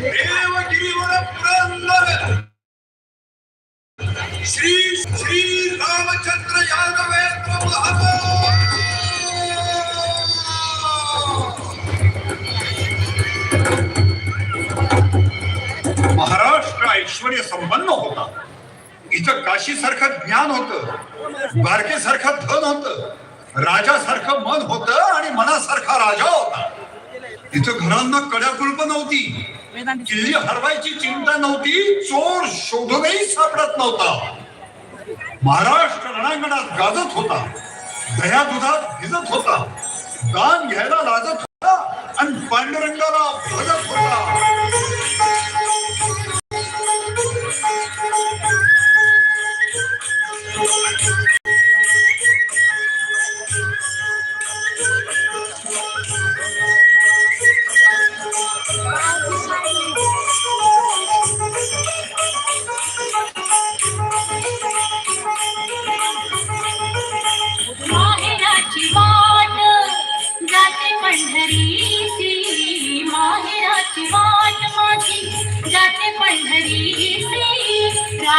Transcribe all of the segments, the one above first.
देवगिरीवर पुरंदर श्री श्री रामचंद्र यादवेंद्र महाराष्ट्र ऐश्वर्य संपन्न होता. इथं काशी सारखं ज्ञान होत द्वारके सारखं धन होत राजासारखं मन होत आणि मनासारखा राजा होता. इथं घरांना कड्या पण नव्हती किल्ली हरवायची चिंता नव्हती चोर शोधूनही सापडत नव्हता. महाराष्ट्र रणांगणात गाजत होता. दह्या दुधात भिजत होता. दान घ्यायला लाजत होता आणि पांडुरंगाला भजत होता.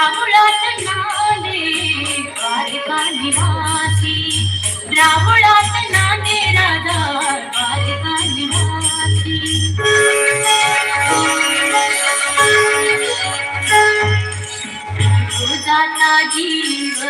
राहुळात नांदे द्वारका निवासी राहुळात नांदे द्वारका निवासी जाता जीव